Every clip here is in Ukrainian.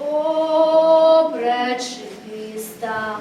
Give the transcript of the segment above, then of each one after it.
Обречи міста.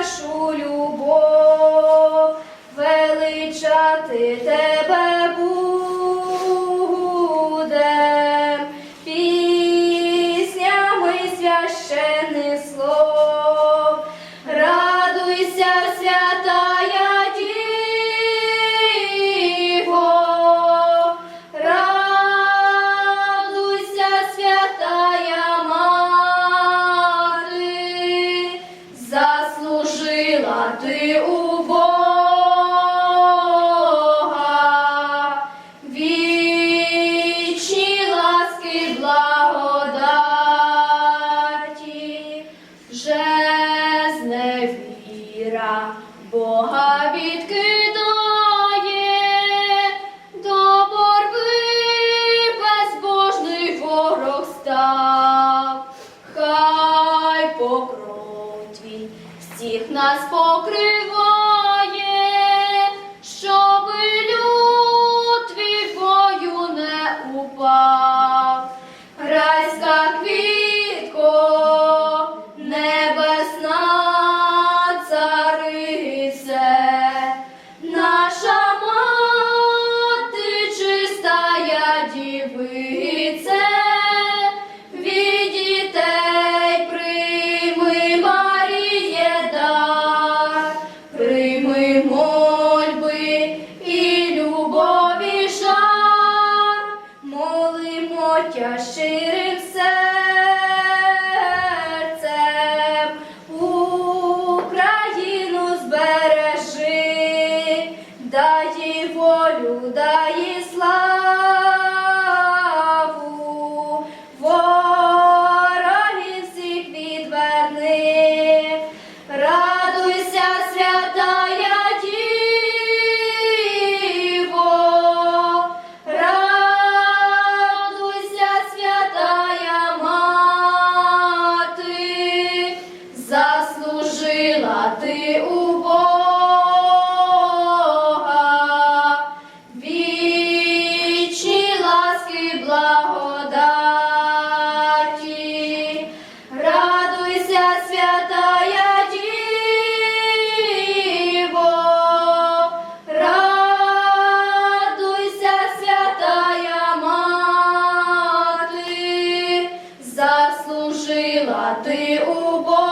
нашу любов величати тебе. Вірила Бога, вічні ласки благодаті, вже зневіра Бога. покриває, щоби люд від не упав. Райська квітко, небесна царице. щирим. Крила ти у Бога.